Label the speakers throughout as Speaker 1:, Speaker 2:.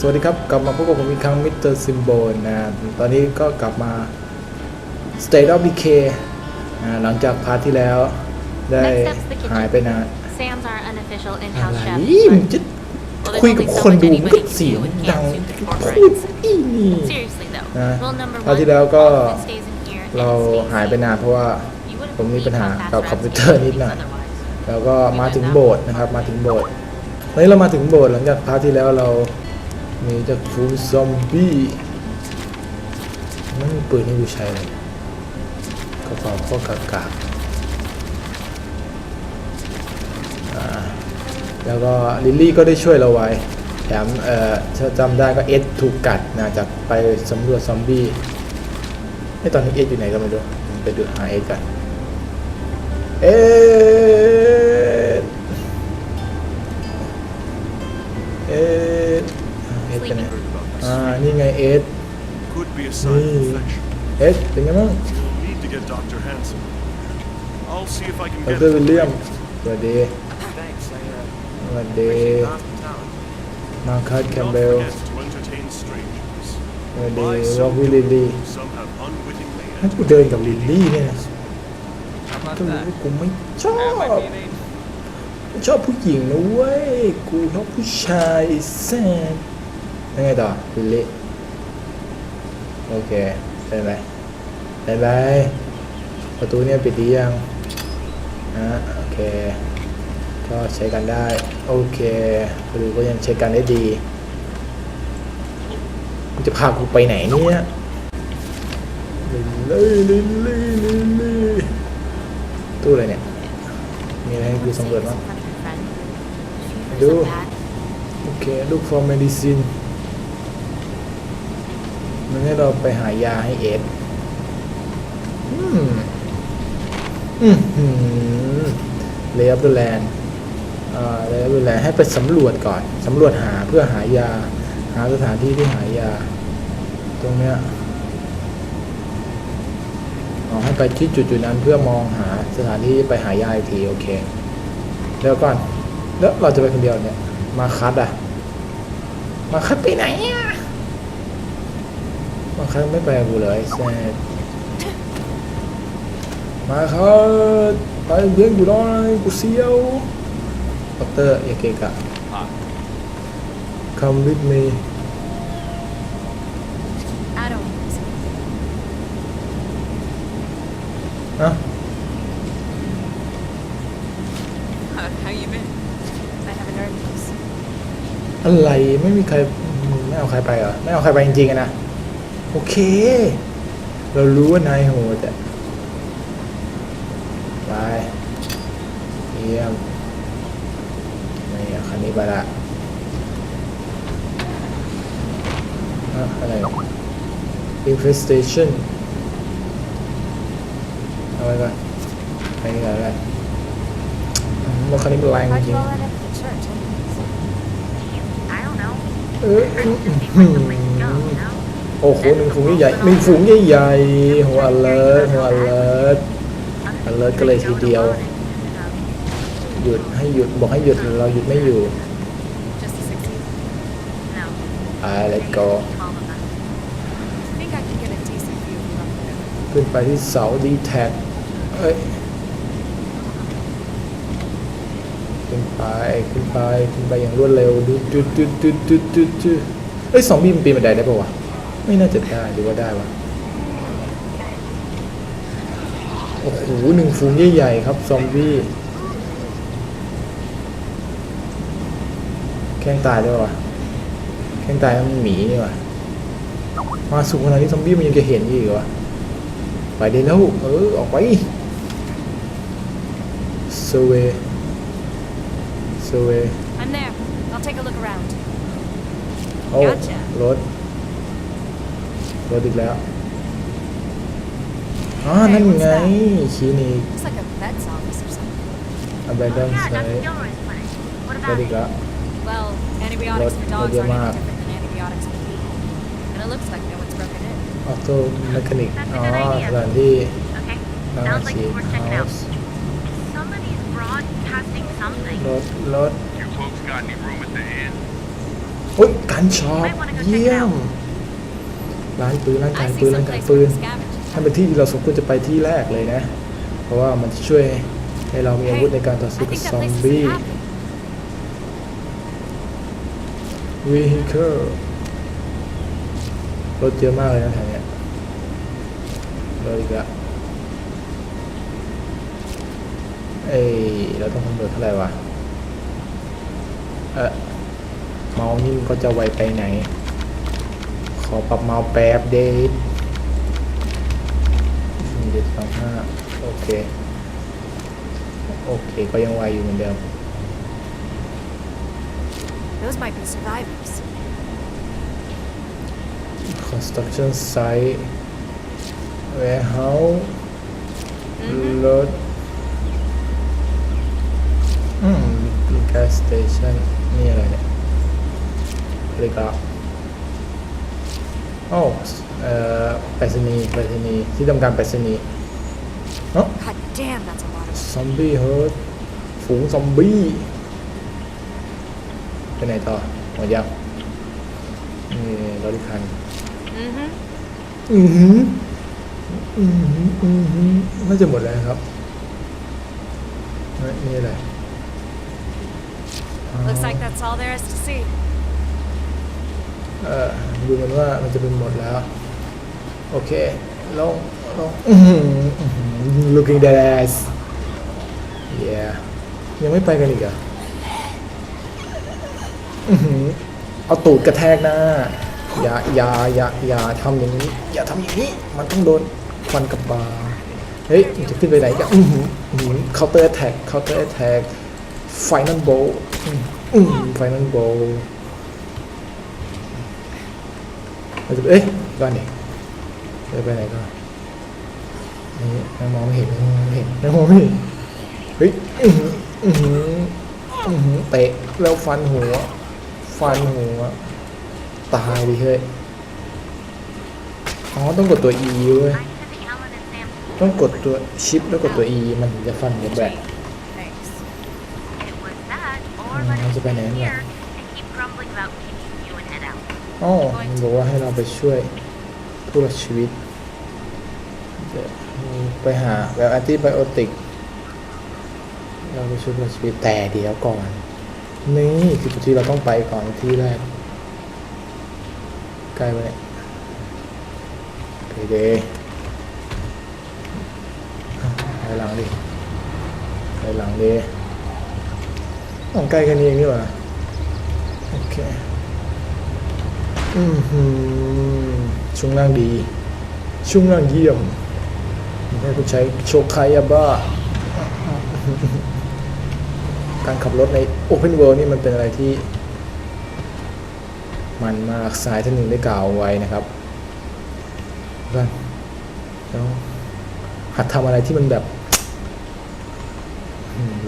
Speaker 1: สวัสดีครับ กลับมาพบกับผมอีกครั้งมิสเตอร์ซิมโบนนะตอนนี้ก็กลับมา State of Decay อ่าหลังจากพาร์ทที่แล้ว ได้
Speaker 2: Next step's the kitchen.
Speaker 1: หายไปนาน
Speaker 2: Sam's our unofficial
Speaker 1: อะ
Speaker 2: in-house
Speaker 1: ไร
Speaker 2: chef.
Speaker 1: มันจะ
Speaker 2: Well, there's
Speaker 1: คุยกับ
Speaker 2: only so
Speaker 1: คน
Speaker 2: much
Speaker 1: ดูมัน
Speaker 2: anybody
Speaker 1: ก็
Speaker 2: can
Speaker 1: เสียง
Speaker 2: do with
Speaker 1: ดัง
Speaker 2: canned soup and pork
Speaker 1: พูด
Speaker 2: rinds.
Speaker 1: อีนี่
Speaker 2: Seriously though,
Speaker 1: นะ
Speaker 2: rule number
Speaker 1: คราว
Speaker 2: one,
Speaker 1: ที่แล้วก็
Speaker 2: all food stays in here and
Speaker 1: เรา
Speaker 2: stays
Speaker 1: หายไป
Speaker 2: safe.
Speaker 1: นานเพราะว่า
Speaker 2: You wouldn't
Speaker 1: ผมมี
Speaker 2: believe
Speaker 1: ปัญหา
Speaker 2: how fast
Speaker 1: กับ
Speaker 2: rats
Speaker 1: คอมพิวเตอร์
Speaker 2: can
Speaker 1: นิด
Speaker 2: eat
Speaker 1: หน่อย
Speaker 2: otherwise.
Speaker 1: แล้วก็มาถึงโบสถ์นะครับ มาถึงโบสถ์ตอนนี้เรามาถึงโบสถ์หลังจากพาร์ทที่แล้วเรา มีจากฟูซอมบี้ไม่มีปืนให้กูใช้เลยกระเป๋าข้อกากากอ่าแล้วก็ลิลลี่ก็ได้ช่วยเราไว้ แถมเอ่อถ้าจำได้ก็เอสถูกกัดนะจากไปสำรวจซอมบี้ไอ้ตอนนี้เอสอยู่ไหนก็ไม่รู้ไปดูหาเอสกัน เอ็ดเอ็ด เอ็ดเป็นไง
Speaker 3: Heard about this.
Speaker 1: อ่า นี่ไงเอ็ด
Speaker 3: Could be a sign of infection.
Speaker 1: เอ็ดเป็นไงบ้าง
Speaker 3: We'll need to get Dr. Hanson. I'll see if I can
Speaker 1: ด
Speaker 3: get
Speaker 1: รวิล
Speaker 3: him.
Speaker 1: เลียมสวัสดี
Speaker 4: Thanks, I, uh,
Speaker 1: สวัสดี
Speaker 4: appreciate the hospitality.
Speaker 1: มาคัสแคม
Speaker 3: Don't
Speaker 1: เบล
Speaker 3: forget to entertain strangers.
Speaker 1: สวัสดี
Speaker 3: Buy
Speaker 1: วอ
Speaker 3: some
Speaker 1: ลวิลลิลลี่
Speaker 3: Some have unwittingly
Speaker 1: ถ้ากูเดินกับลิลลี่เนี่ยนะ
Speaker 4: How about
Speaker 1: ก็รู้
Speaker 4: that?
Speaker 1: ว่ากูไม่ชอ
Speaker 4: That
Speaker 1: บ
Speaker 4: might be an aid.
Speaker 1: ไม่ชอบผู้หญิงนะเว้ย กูชอบผู้ชายแซ่บ ยังไงต่อลิลลี่โอเคได้ไหมได้ไหมประตูเนี่ยปิดดียังอะโอเคก็ใช้กันได้โอเคประตูก็ยังใช้กันได้ดีมึงจะพากูไปไหนเนี่ยลิลลี่ลิลลี่ลิลลี่ตู้อะไรเนี่ย มีอะไรให้กูสำรวจบ้าง
Speaker 2: From your friend. Fevers
Speaker 1: Do.
Speaker 2: are bad.
Speaker 1: โอเค look for medicine มัน ให้เราไปหายาให้เอสอืม อืมเลเดอร์แลนด์เลเดอร์แลนด์ให้ไปสำรวจก่อน สำรวจหาเพื่อหายา หาสถานที่ที่หายา ตรงเนี้ยอให้ไปที่จุดจุดๆนั้นเพื่อมองหาสถานที่ไปหายาอีกทีโอเคเดี๋ยวก่อน แล้วเราจะไปคนเดียวเนี่ย มาคัดอะมาคัดไปไหนอะ มาคัดไม่ไปกับกูเลยแซ่บมาคัดไปเพื่อนกูหน่อยกูเสียวดอกเตอร์อย่าเกะกะ come with me
Speaker 2: Adam,
Speaker 1: อะ
Speaker 4: How, how you been?
Speaker 2: I have a nerve piece.
Speaker 1: อะไรไม่มีใครไม่เอาใครไปเหรอไม่เอาใครไปจริงๆอะนะ โอเค เรารู้ว่านายโหดอะไปเยี่ยมนี่อะคันนี้ไปละอะอะไร infestation เอาไปก่อนไปนี่ก่อนเลยรถคันนี้มันแรงจริง
Speaker 2: end up at the church? I don't know.
Speaker 1: เอออื้อหือ โอ้โหหนึ่งฝูงใหญ่หนึ่งฝูงใหญ่ๆหัวเลิศหัวเลิศ alert ก็เลยทีเดียว หยุดให้หยุดบอกให้หยุดเราหยุดไม่อยู่
Speaker 2: Just a 60? No.
Speaker 1: ไป let's go
Speaker 2: Call them that.
Speaker 5: I think I can get a decent view from here.
Speaker 1: ขึ้นไปที่เสาดีแท็กเอ้ยขึ้นไปขึ้นไปขึ้นไปอย่างรวดเร็วดูดูดูดูดูดูดูเอ้ยซอมบี้มันปีนบันไดได้ปะวะ ไม่น่าจะได้หรือว่าได้วะโอ้โหหนึ่งฝูงใหญ่ๆครับ ซอมบี้แข้งตายได้ปะวะแข้งตายมันหมีนี่วะมาสูงขนาดนี้ซอมบี้มันยังจะเห็นอีกเหรอวะไปได้แล้วเออออกไปเซเวเซเว
Speaker 5: I'm there. I'll take a look around.
Speaker 1: โอ้
Speaker 5: Gotcha.
Speaker 1: รถ รถอีกแล้วอ๋อ
Speaker 5: Hey,
Speaker 1: นั่น
Speaker 5: what's
Speaker 1: ไง
Speaker 5: that?
Speaker 1: คลินิก
Speaker 5: Looks like a vet's office or something.
Speaker 1: abandon
Speaker 2: Yeah, Dr.
Speaker 1: site
Speaker 2: Gilroy's place. What
Speaker 1: รถ
Speaker 2: about
Speaker 1: อี
Speaker 2: it?
Speaker 1: กแล้ว
Speaker 5: Well, antibiotics
Speaker 1: What-
Speaker 5: for
Speaker 1: what
Speaker 5: dogs
Speaker 1: do you
Speaker 5: aren't any
Speaker 1: mark?
Speaker 5: different than antibiotics for people. And it looks like no one's broken in.
Speaker 1: ออโต้แมคานิก
Speaker 2: That's a
Speaker 1: อ๋อ
Speaker 2: good idea.
Speaker 1: สถานที่
Speaker 2: Okay.
Speaker 1: ตั้ง
Speaker 2: Sounds like
Speaker 1: ฉี
Speaker 2: it's
Speaker 1: ด
Speaker 2: worth checking
Speaker 1: เฮา
Speaker 2: out.
Speaker 1: ส์
Speaker 2: Somebody's broadcasting something.
Speaker 1: รถรถ
Speaker 6: You folks got any room at the inn?
Speaker 1: โอ้ยการช็อปเยี่ยม ร้านปืนร้าน
Speaker 5: I
Speaker 1: ขาย
Speaker 5: see
Speaker 1: ปืน
Speaker 5: some
Speaker 1: ร้านขาย
Speaker 5: place
Speaker 1: ปื
Speaker 5: where
Speaker 1: น
Speaker 5: the scavengers
Speaker 1: ถ้าเป็นที่ที่เราสมควรจะไปที่แรกเลยนะ เพราะว่ามันจะช่วยให้เรามีอาวุธในการต่อ
Speaker 5: I
Speaker 1: สู้กับ
Speaker 5: think that
Speaker 1: ซอม
Speaker 5: place is
Speaker 1: บี้
Speaker 5: inhabited.
Speaker 1: vehicle รถเยอะมากเลยนะแถวเนี้ยรถอีกแล้วเอ้ยเราต้องคำนวณเท่าไหร่วะ เออเมาส์นี่มันก็จะไวไปไหนข อปรับเมาส์แป๊บเดทเด็ดสองห้าโอเค โอเค ก็ยังไวอยู่เหมือนเดิม
Speaker 5: Those might be survivors.
Speaker 1: construction site warehouse รถอืม gas station นี่อะไรเนี่ยบริการ โอ้เอ่อไปรษณีย์ไปรษณีย์ที่ทำการไปรษณีย์เนาะ
Speaker 5: God damn, that's a lot of
Speaker 1: ซอมบี้เฮิร์ตฝูงซอมบี้ไปไหนต่อหมดยังนี่รถอีกคัน
Speaker 5: Mm-hmm.
Speaker 1: อือหืออือหืออือหือน่าจะหมดแล้วครับเฮ้ยนี่อะไรอ๋อ
Speaker 5: Looks like that's all there is to see.
Speaker 1: ดูเหมือนว่ามันจะเป็นหมดแล้ว โอเคลงลงอื้อหืออื้อหือ looking that ass yeah ยังไม่ไปกันอีกเหรอะเอาตูดกระแทกหน้า อย่าอย่าอย่าอย่าทำอย่างนี้ อย่าทำอย่างนี้ มันต้องโดนควันกับบาเฮ้ยมันจะขึ้นไปไหนกันอื้อหืออื้อหือ counter attack counter attack final bow อืมอืม final bow เราจะเอ้ยก่อนดิจะไปไหนก่อนนี่ยังมองไม่เห็นยังมองไม่เห็นยังมองไม่เห็นเฮ้ยอื้อหืออื้อหืออื้อหือเตะแล้วฟันหัว ฟันหัว ตายดิเฮ้ยอ๋อต้องกดตัว E เว้ย
Speaker 2: I'm sending Alan and Sam.
Speaker 1: ต้องกดตัวชิปแล้วกดตัว E มันถึงจะฟันหัวแบก
Speaker 5: Thanks.
Speaker 2: It was that, or
Speaker 1: Mm,
Speaker 2: let
Speaker 1: how's
Speaker 2: us
Speaker 1: it been
Speaker 2: stay
Speaker 1: in
Speaker 2: here
Speaker 1: there?
Speaker 2: and keep grumbling about kicking you and head out.
Speaker 1: อ๋อมันบอกว่าให้เราไปช่วยผู้รอดชีวิตไปหาแบบแอนติไบโอติก เราไปช่วยผู้รอดชีวิตแต่เดี๋ยวก่อน นี่คือจุดที่เราต้องไปก่อนที่แรกใกล้ไปเนี่ยเคเดไปหลังดิไปหลังดิต้องใกล้แค่นี้เองนี่หว่าโอเค อือหือช่วงล่างดี ช่วงล่างเยี่ยมให้คุณใช้โชคายาบ้า การขับรถใน Open World นี่มันเป็นอะไรที่ มันมากสายท่านหนึ่งได้กล่าวไว้นะครับกันแล้วหัดทำอะไรที่มันแบบ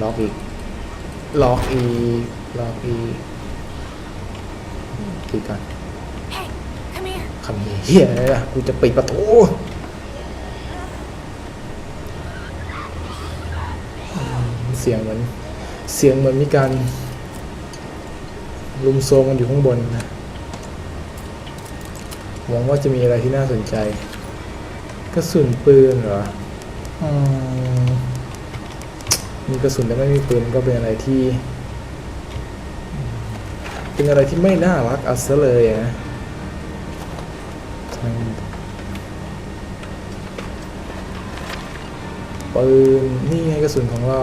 Speaker 1: ล็อกอีก ล็อกอีล็อกอีกทีกัน คำนี้เฮียอะไรล่ะกูจะปิดประตูเสียงเหมือนเสียงเหมือนมีการลุมโซมกันอยู่ข้างบนนะหวังว่าจะมีอะไรที่น่าสนใจกระสุนปืนเหรออมีกระสุนแต่ไม่มีปืนก็เป็นอะไรที่ เป็นอะไรที่ไม่น่ารักอาซะเลยอะนะ ปืนนี่ไงกระสุนของเรา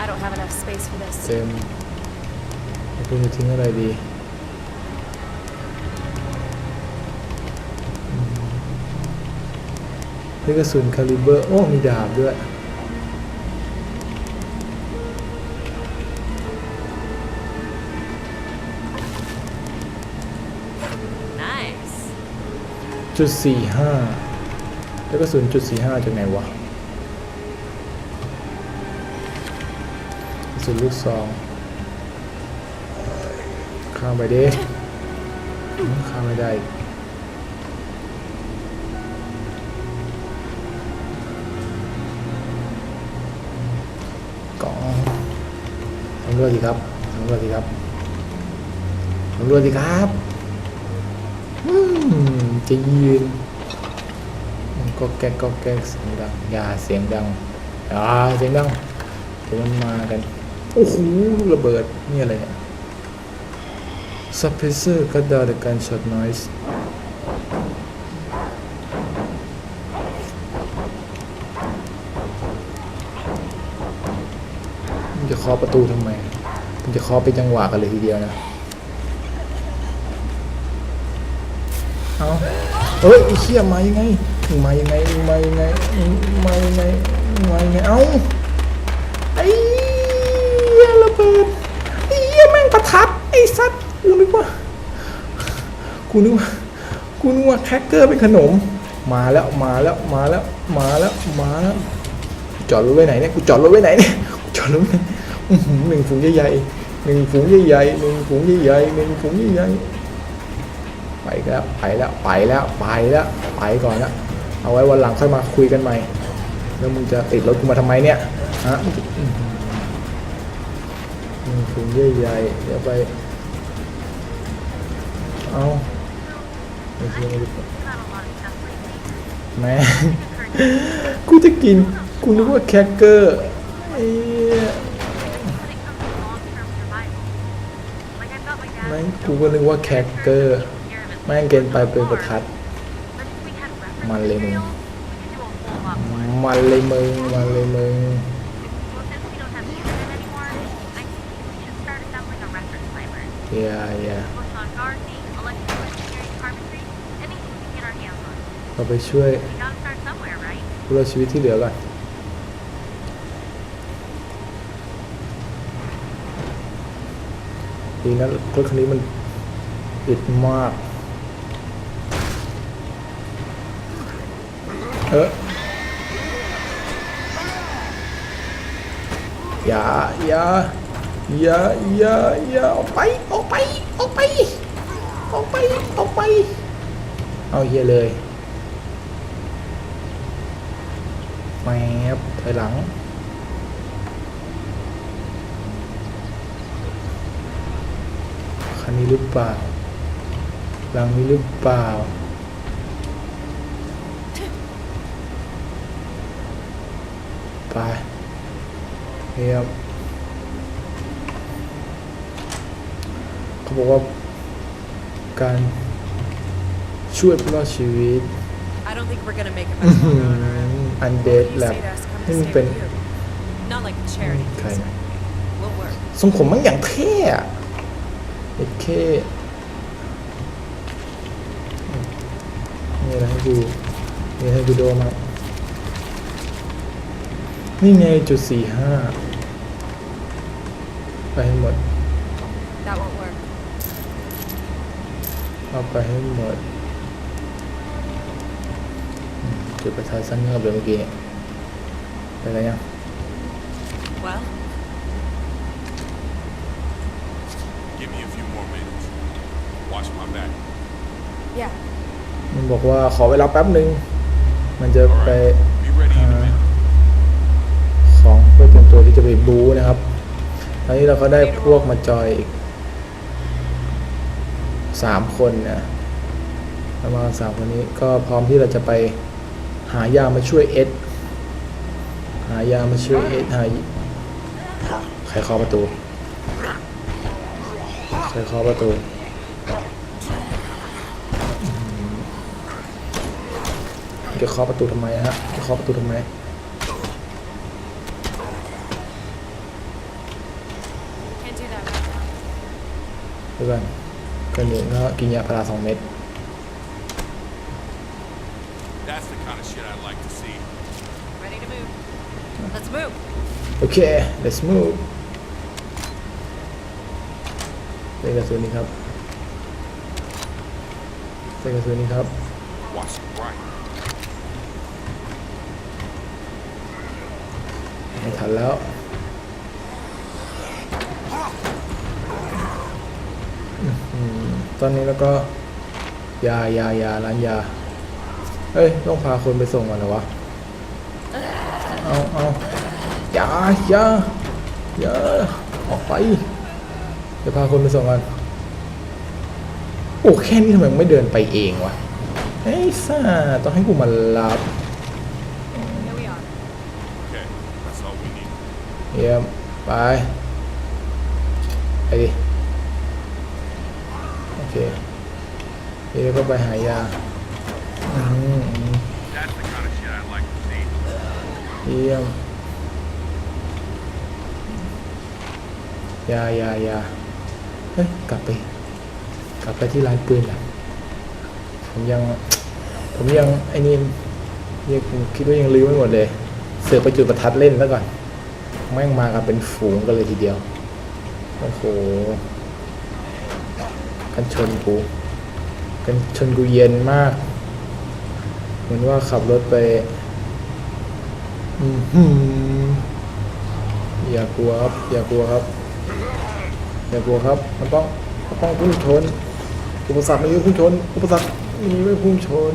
Speaker 5: I don't have enough space for this.
Speaker 1: เต็มแล้วคุณจะทิ้งอะไรดีอืมนี่กระสุนคาลิเบอร์ โอ้ มีดาบด้วย จุดสี่ห้าแล้วกระสุนจุดสี่ห้าจากไหนวะกระสุนลูกซองข้ามไปเดิอืมข้ามไม่ได้อีกองทำด้วยดีครับำรวจสิครับสำรวจสิครับ จะยืนมันก็แก๊กก็แก๊กเสียงดังอย่าเสียงดังอย่าเสียงดังเดี๋ยวมันมากันโอ้โหระเบิดนี่อะไรเนี่ย suppressor cut down the gunshot noise มึงจะเคาะประตูทำไมมึงจะเคาะเป็นจังหวะกันเลยทีเดียวนะ เอาเฮ้ยไอ้เชี่ยมายังไงมึงมายังไงมายังไงมายังไงมายังไง เอ้าไอ้เหี้ยระเบิดไอ้เหี้ยแม่งประทัดไอ้สัตว์กูนึกว่ากูนึกว่ากูนึกว่าแครกเกอร์เป็นขนม มาแล้วมาแล้วมาแล้วมาแล้วมาแล้วจอดรถไว้ไหนเนี่ยกูจอดรถไว้ไหนเนี่ยกูจอดรถไว้ไหนอื้อหือหนึ่งฝูงใหญ่ๆหนึ่งฝูงใหญ่ๆหนึ่งฝูงใหญ่ๆหนึ่งฝูงใหญ่ๆ ไปแล้วไปแล้วไปแล้วไปแล้วไปก่อนละเอาไว้วันหลังค่อยมาคุยกันใหม่แล้วมึงจะติดรถกูมาทำไมเนี่ยฮะอื้อหือหนึ่งฝูงใหญ่ๆเดี๋ยวไปเอาไม่ใช่ไม่ได้
Speaker 2: Got a lot of stuff lately.
Speaker 1: แม่งกูจะกินกูนึกว่าแครกเกอร์ไอ้เหี้ย
Speaker 2: When it comes to long-term survival. Like I thought my dad
Speaker 1: แม่ง
Speaker 2: was
Speaker 1: กูก็นึกว่าแครกเกอร์ แม่งเกินไปเป็นประทัด มันเลยมึง มันเลยมึง มันเลยมึง
Speaker 2: yeah yeah
Speaker 1: เราไปช่วยผู้รอดชีวิตที่เหลือก่อนดีนะรถคันนี้มันอิดมาก เอออย่าอย่าอย่าอย่าอย่าออกไปออกไปออกไปออกไปออกไป เอาเฮียเลยแมบถอยหลังคันนี้หรือเปล่าหลังนี้หรือเปล่า ไปเฮียบเขาบอกว่าการช่วยผู้รอดชีวิต
Speaker 4: I don't think we're gonna make it
Speaker 1: อื้อ
Speaker 4: much
Speaker 1: หือ
Speaker 4: longer on our own.
Speaker 1: อันเดด
Speaker 4: What do you
Speaker 1: แลบ
Speaker 4: say to us come
Speaker 1: นี่
Speaker 4: to
Speaker 1: มัน
Speaker 4: stay
Speaker 1: เป็น
Speaker 4: with you? Not like a charity
Speaker 1: Okay.
Speaker 4: case or anything. We'll work.
Speaker 1: ทรงผมมันอย่างเท่อะเอ็ดเคนี่อะไรให้ดูนี่ให้ดูโดมา นี่ไงจุดสี่ห้าไปให้หมด
Speaker 5: That won't work.
Speaker 1: เอาไปให้หมดอืมจุดประทัดสั้นเงือบเลยเมื่อกี้ไปแล้วยัง
Speaker 4: Well,
Speaker 3: Give me a few more minutes. Watch my back.
Speaker 5: Yeah.
Speaker 1: มันบอกว่าขอเวลาแป๊บหนึ่ง มันจะ
Speaker 3: All
Speaker 1: ไป
Speaker 3: right. Be ready in a minute.
Speaker 1: ของเพื่อเตรียมตัวที่จะไปบูนะครับตอนนี้เราก็ได้พวกมาจอยอีกสามคนนะประมาณสามคนนี้ก็พร้อมที่เราจะไปหายามาช่วยเอ็ดหายามาช่วยเอ็ดหายใครเคาะประตูใครเคาะประตูจะเคาะประตูทำไมฮะจะเคาะประตูทำไม
Speaker 5: Can't do that right now.
Speaker 1: เพื่อนก็หนึ่งก็กินยาพาราสองเม็ด
Speaker 3: That's the kind of shit I like to see.
Speaker 5: Ready to move. Let's move.
Speaker 1: โอเค let's move ใส่กระสุนนี้ครับใส่กระสุนนี้ครับ
Speaker 3: Watch the right.
Speaker 1: ไม่ทันแล้ว ตอนนี้แล้วก็ยายายาร้านยาเฮ้ยต้องพาคนไปส่งก่อนเหรอวะ เอาเอาอย่าอย่าอย่าออกไปจะพาคนไปส่งกันโอ้แค่นี้ทำไมมึงไม่เดินไปเองวะไอ้ซ่าต้องให้กูมารับ
Speaker 4: Here we are.
Speaker 3: Okay, that's all we need.
Speaker 1: เยี่ยมไปไปดิโอ เคเดี๋ยวก็ไปหายาอืมเยี่ยมยายายาเฮ้ยกลับไป กลับไปที่ร้านปืนแหละผมยัง ผมยังไอ้นี่ยังคิดว่ายังลืมไม่หมดเลย เสือกไปจุดประทัดเล่นแล้วก่อนแม่งมากันเป็นฝูงกันเลยทีเดียว โอ้โห กันชนกูกันชนกูเย็นมาก เหมือนว่าขับรถไปอืออย่ากลัวครับ อย่ากลัวครับ อย่ากลัวครับมันต้องมันต้องพุ่งชนอุปสรรคไม่พุ่งชนอุปสรรคมีไม่พุ่งชน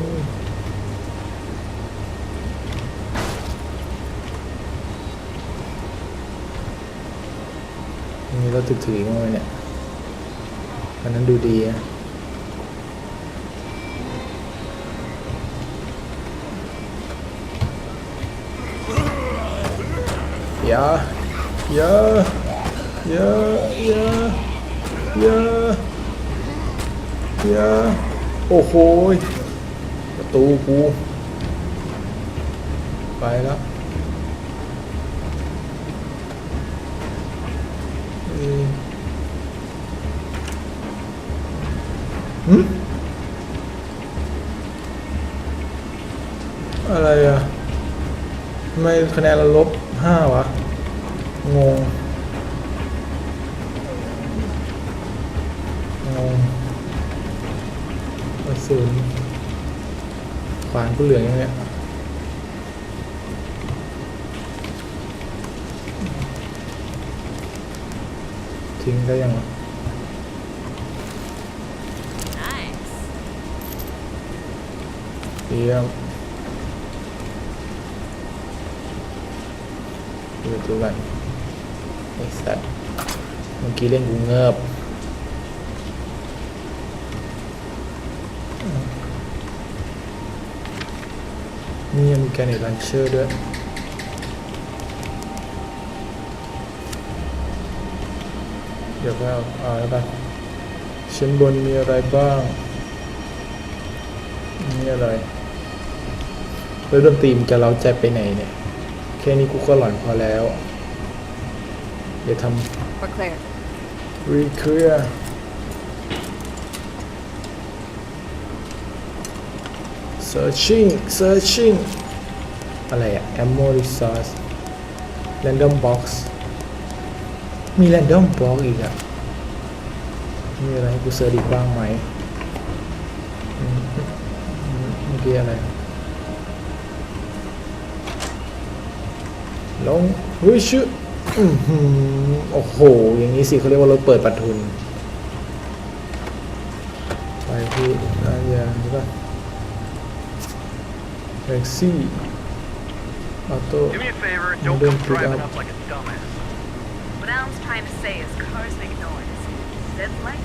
Speaker 1: มีรถถึกถือมาไหมเนี่ย อันนั้นดูดีนะอย่าอย่าอย่าอย่าอย่าอย่าโอ้โหประตูกู ไปแล้ว อืมหืม อะไรอะทำไมคะแนนเราลบห้าวะ งง งงกระสุนขวานกูเหลืองอย่างเนี้ยทิ้งได้ยังวะ เยี่ยมดูตัวกันไอ้สัตว์เมื่อกี้เล่นกูเงิบนี่ยังมีแกนเนตลันเชอร์ด้วยเดี๋ยวก็เอาเอาแล้วกันชั้นบนมีอะไรบ้างนี่อะไร แล้วดนตรีมันจะเราใจไปไหนเนี่ย แค่นี้กูก็หลอนพอแล้ว เดี๋ยวท
Speaker 4: We're clear. ำ
Speaker 1: reclear searching searching อะไรอะ ammo resource random box มี random box อีกอะมีอะไรให้กูเสิร์ชอีกบ้างไหมอืมอืมเมื่อกี้อะไร ลงเฮ้ยชื่ออื้อหือโอ้โห อย่างนี้สิเขาเรียกว่ารถเปิดประทุน ไปที่ร้านยางใช่ปะแท็กซี่ออโต้
Speaker 6: Do me a favor,
Speaker 1: You
Speaker 6: don't
Speaker 1: don't
Speaker 6: come
Speaker 1: pick
Speaker 6: driving
Speaker 1: up.
Speaker 6: up like a dumbass.
Speaker 2: What Alan's trying to say is cars make noise. That's like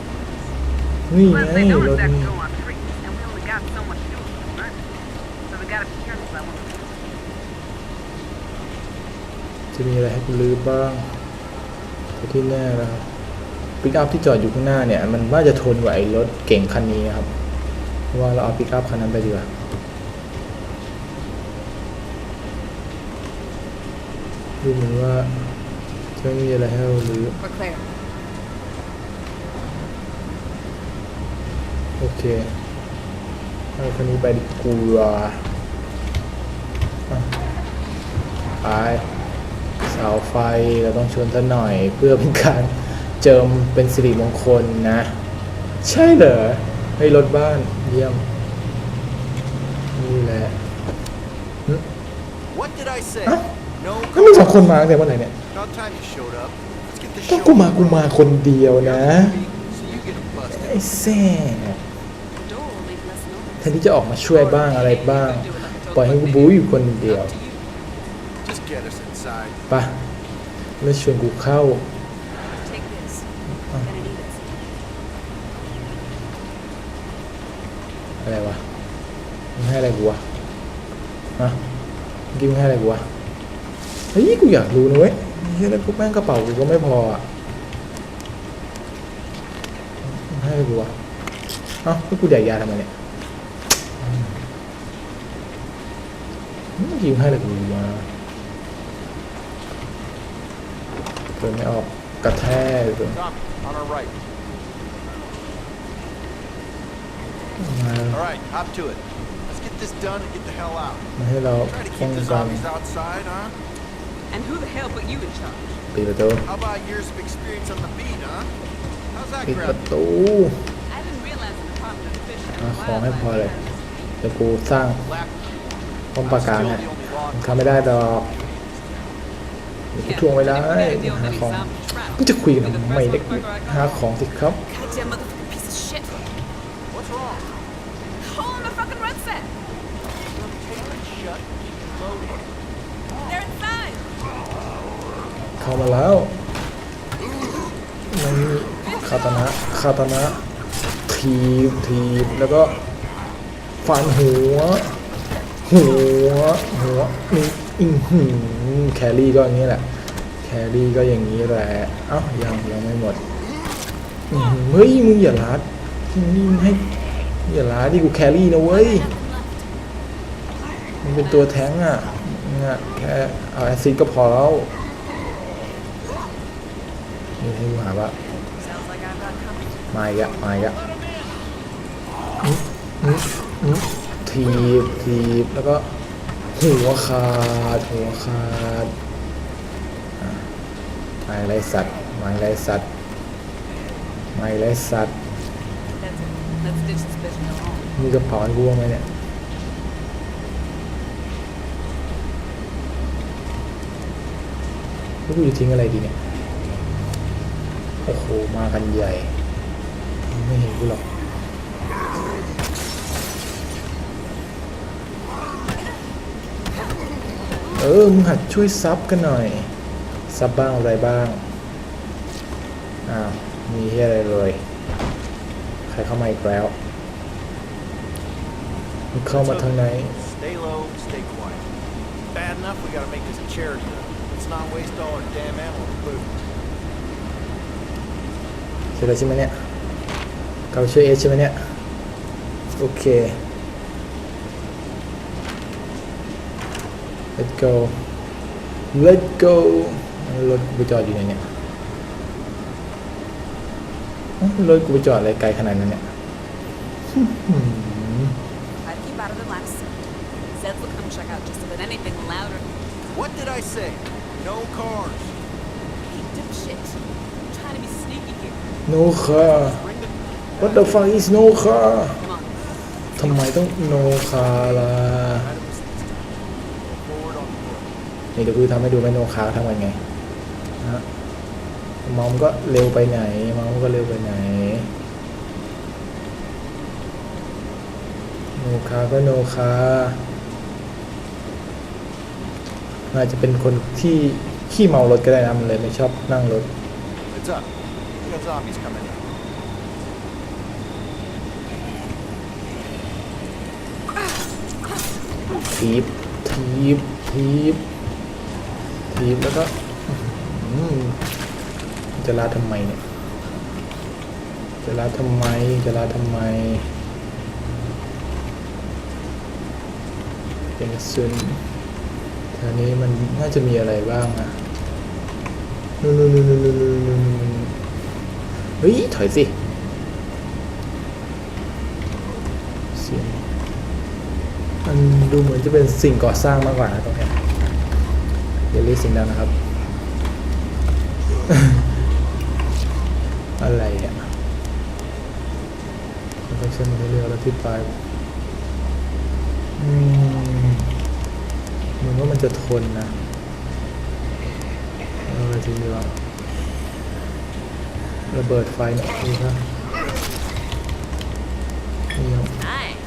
Speaker 1: นี่ไง
Speaker 2: Plus, they know
Speaker 1: รถ
Speaker 2: it's that
Speaker 1: นี่
Speaker 2: go on streets, and we only got so much fuel to burn. So we gotta be careful about what we do.
Speaker 1: จะมีอะไรให้กูลือบ้างแต่ที่แน่แล้วปิกอัพที่จอดอยู่ข้างหน้าเนี่ย มันน่าจะทนกว่าไอ้รถเก่งคันนี้นะครับเพราะว่าเราเอาปิกอัพคันนั้นไปดีกว่าดูเหมือนว่าจะไม่มีอะไรให้เราลือ
Speaker 4: We're clear.
Speaker 1: โอเคเอาคันนี้ไปดีกว่าอะไป เสาไฟเราต้องชนซะหน่อย เพื่อเป็นการเจิมเป็นสิริมงคลนะ ใช่เหรอให้รถบ้านเยี่ยมนี่แหละ
Speaker 7: What did I say?
Speaker 1: Huh?
Speaker 7: No.
Speaker 1: ก็มีสองคนมาตั้งแต่เมื่อไหร่เนี่ย
Speaker 7: About time you showed up. Let's get the
Speaker 1: ก็
Speaker 7: show.
Speaker 1: กูมากูมาคนเดียวนะ
Speaker 7: So you get busted.
Speaker 1: ไอ้แซ่บ
Speaker 4: Door will leave less noise.
Speaker 1: แทนที่จะออกมาช่วยบ้างอะไรบ้าง ปล่อยให้กูบู๊อยู่คนเดียว
Speaker 7: Just get us
Speaker 1: ไปะแล้วชวนกูเข้าอะไรวะมึงให้อะไรกูวะฮะมื่กี้มึงให้อะไรกูวะเฮ้ยกูอยากรู้นะเว้ยเฮ้ยแล้วพวกแม่งกระเป๋ากูก็ไม่พออะมึงให้อะไรกูวะเอ้าแล้วกูแดกยาทำไมเนี่ยมเกี้มให้อะไรกูวะ เปิดไม่ออกกระแทกเลย
Speaker 7: Tommy, on our right.
Speaker 1: มา
Speaker 7: All right, hop to it. Let's get this done and get the hell out.
Speaker 1: มาให้เรา
Speaker 7: Try to
Speaker 1: ป้อง
Speaker 7: keep the
Speaker 1: กัน
Speaker 7: zombies outside, huh?
Speaker 4: And who the hell put you in charge?
Speaker 1: ปิดประตู
Speaker 7: How about years of experience on the beat, huh? How's that
Speaker 1: ปิดประ
Speaker 7: grab?
Speaker 1: ตู
Speaker 4: I didn't realize the Department of Fish and
Speaker 1: หาของให้พอเลย
Speaker 4: Wildlife
Speaker 1: เดี๋ยวกูสร้าง
Speaker 7: Lap.
Speaker 1: ป้อมปราการ
Speaker 7: Still
Speaker 1: เนี่ย
Speaker 7: the only law
Speaker 1: มันทำไม่ได้ดอกเดี๋ยว ทวงเว้ได้หาของก็จะคุยกันไม่ได้หาของสิครับ เข้ามาแล้วมันคาตานะคาตานะทีบทีบแล้วก็ฟันหัว หัว หัวนี่ อือหือแครี่ก็อย่างนี้แหละ แครี่ก็อย่างนี้แหละ เอ้ายังยังไม่หมดเฮ้ยมึงอย่าลัดนี่ให้อย่าลัดดิกูแครี่นะเว้ยมันเป็นตัวแท้งอะเนี่ยแค่เอาแอซิดก็พอแล้วนี่ให้กูหาว่ามาอีกอะมาอีกอะทีบทีบแล้วก็ หัวขาดหัวขาดอะมาอีกไรสัตว์มาอีกไรสัตว์มาอีกไรสัตว์
Speaker 4: That's it. Let's ditch this bitch and go home.
Speaker 1: มีกระเป๋าให้กูบ้างไหมเนี่ยแล้วกูจะทิ้งอะไรดีเนี่ย โอ้โห มากันใหญ่ ไม่เห็นกูหรอก เออ มึงหัดช่วยซับกันหน่อย ซับบ้างอะไรบ้าง อ้าว มีเฮียอะไรเลย ใครเข้ามาอีกแล้ว มึงเข้ามาทางไหน
Speaker 7: Stay low, stay quiet. Bad enough, we gotta make this a charity run. Let's not waste all our damn ammo and food.
Speaker 1: เสร็จแล้วใช่ไหมเนี่ย เขาช่วยเอสใช่ไหมเนี่ย โอเค let's go let's go รถกูไปจอดอยู่ไหนเนี่ยเอ้ารถกูไปจอดอะไรไกลขนาดนั้นเนี่ย
Speaker 4: Try to keep out of the last set. Zed will come check out just about anything louder.
Speaker 7: What did I say? No cars.
Speaker 4: Hey, dipshit. I'm trying to be sneaky here.
Speaker 1: no car
Speaker 7: Bring the
Speaker 1: what the fuck is no car
Speaker 4: Come on.
Speaker 1: ทำไมต้อง no car ล่ะ
Speaker 7: items this time. Forward on the board.
Speaker 1: นี่เดี๋ยวกูทำให้ดูไหมโนคาทำยังไงนะฮะเมองก็เร็วไปไหนเมองก็เร็วไปไหนโนคาก็โนคาอาจจะเป็นคนที่ขี้เมารถก็ได้นะมันเลยไม่ชอบนั่งรถ
Speaker 7: It's up. We got zombies coming in.
Speaker 1: ทีบทีบทีบ ทีแล้วก็จะลาทำไมเนี่ย จะลาทำไม จะลาทำไมเป็นซึนแถวนี้มันน่าจะมีอะไรบ้างนะนู่นนู่นนู่นนู่นนู่นเฮ้ย ถอยสิเสียงมันดูเหมือนจะเป็นสิ่งก่อสร้างมากกว่านะตรงนี้ อย่าเรียกเสียงดังนะครับ อะไรอะคอนเฟคชั่นมาเรื่อยๆแล้วที่ปลายอืมเหมือนว่ามันจะทนนะเออทีเดียวระเบิดไฟหน่อยดีครับนี่ครับ
Speaker 4: Nice.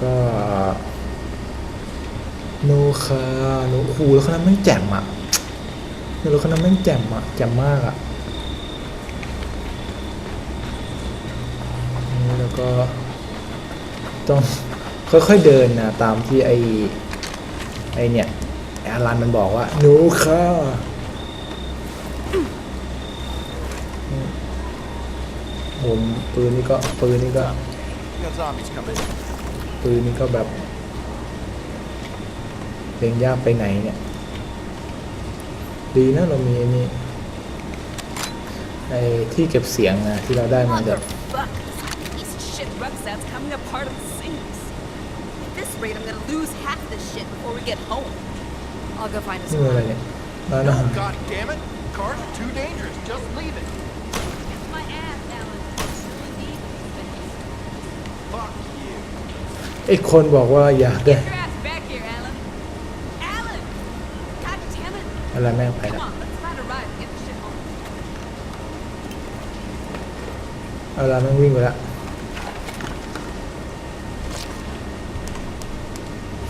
Speaker 1: ก็โน คาโนคูแล้วเขานั้นแม่แจ่มอะแล้วเขานั้นแม่แจ่มอะแจ่มมากอะแล้วก็ต้องค่อยๆเดินนะตามที่ไอไอเนี่ยไอารันมันบอกว่าหนูค่ะผมปืนนี่ก็ปืนนี่ก็ปืนนี่ก็แบบ เล็งยากไปไหนเนี่ย ดีนะเรามีไอ้นี่ไอ้ที่เก็บเสียงนะที่เราได้มาจาก
Speaker 4: Motherfuck! This piece of shit rucksack's coming apart at the seams. At this rate, I'm gonna lose half this shit before we get home.
Speaker 5: I'll go find us
Speaker 1: นี่มันอะไร
Speaker 5: one.
Speaker 1: เนี่ยร้านอาหาร
Speaker 7: No, god damn it! Cars are too dangerous. Just leave it.
Speaker 2: It's my ass, Alan. I really need these things.
Speaker 7: Fuck you.
Speaker 1: ไอ้คนบอกว่าอยากได้
Speaker 4: Get your ass back here, Alan. Alan! God damn it!
Speaker 1: อะไรแม่งไปล้ว
Speaker 4: Come on, let's find a ride and get this shit home.
Speaker 1: อะไรแม่งวิ่งไปล้ว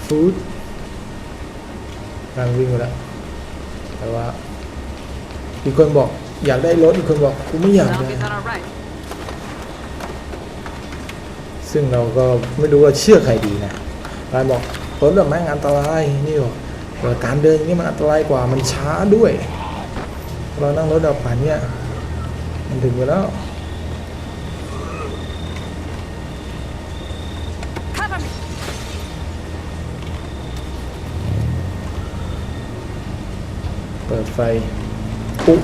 Speaker 1: ฟู้ดแม่งวิ่งไปล้วแต่ว่าอีกคนบอกอยากได้รถอีกคนบอกกูไม่อยากได้ซึ่งเราก็ไม่รู้ว่าเชื่อใครดีนะรายบอกรถแบบแม่งอันตรายนี่บอก การเดินอย่างนี่มันอันตรายกว่ามันช้าด้วย เรานั่งรถแบบผ่านเนี่ยมันถึงไปแล้ว
Speaker 4: Cover me!
Speaker 1: เปิดไฟปุ๊บ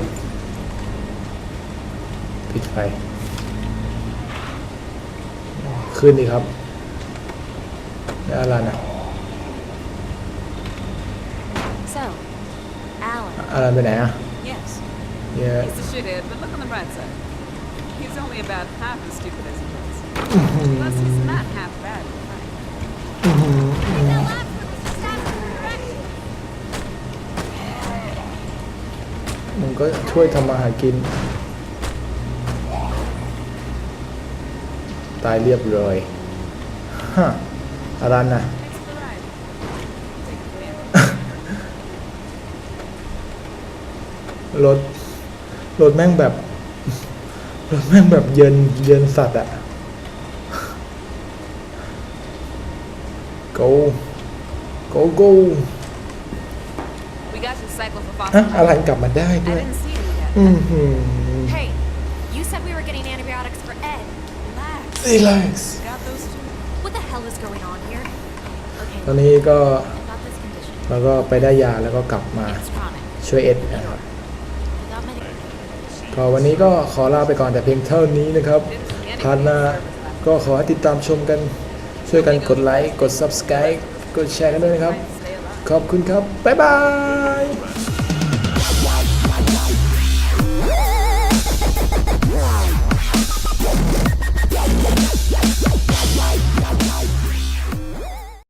Speaker 1: ปิดไฟขึ้นดีครับแล้วอะไรนะ
Speaker 5: So, Alan.
Speaker 1: อะไรไปไหนอะ
Speaker 4: Yes.
Speaker 1: เนี่ย
Speaker 4: He's a shithead, but look on the bright side. He's only about half as stupid as he looks. Plus, he's not half bad. in fact.
Speaker 1: มึงก็ช่วยทำมาหากิน ตายเรียบร้อยฮะอารันนะ
Speaker 4: Thanks for the ride. Take it away.
Speaker 1: รถรถแม่งแบบรถแม่งแบบเย็นเย็นสัตว์อะ go go go
Speaker 4: We got your cycle for
Speaker 1: ฮะ
Speaker 4: fossil
Speaker 1: อารันกลับมาได้
Speaker 5: I
Speaker 1: ด้วย
Speaker 5: didn't see you yet.
Speaker 1: อือหือ
Speaker 5: Hey, you said we were getting antibiotics for Ed.
Speaker 4: Relax.
Speaker 1: relax
Speaker 4: Got those two.
Speaker 5: What the hell is going on here? Okay,
Speaker 1: ตอนนี้ก็
Speaker 5: I've got this condition.
Speaker 1: เราก็ไปได้ยาแล้วก็กลับมา
Speaker 5: It's chronic.
Speaker 1: ช่วยเอ็ดนะครับ
Speaker 5: Without medication.
Speaker 1: ก็วันนี้ก็ขอลาไปก่อนแต่เพียงเท่านี้นะครับพาร์ทหน้าก็ขอให้ติดตามชมกันช่วยกันกดไลค์ กด subscribe กดแชร์กันด้วยนะครับ ขอบคุณครับ บ๊ายบาย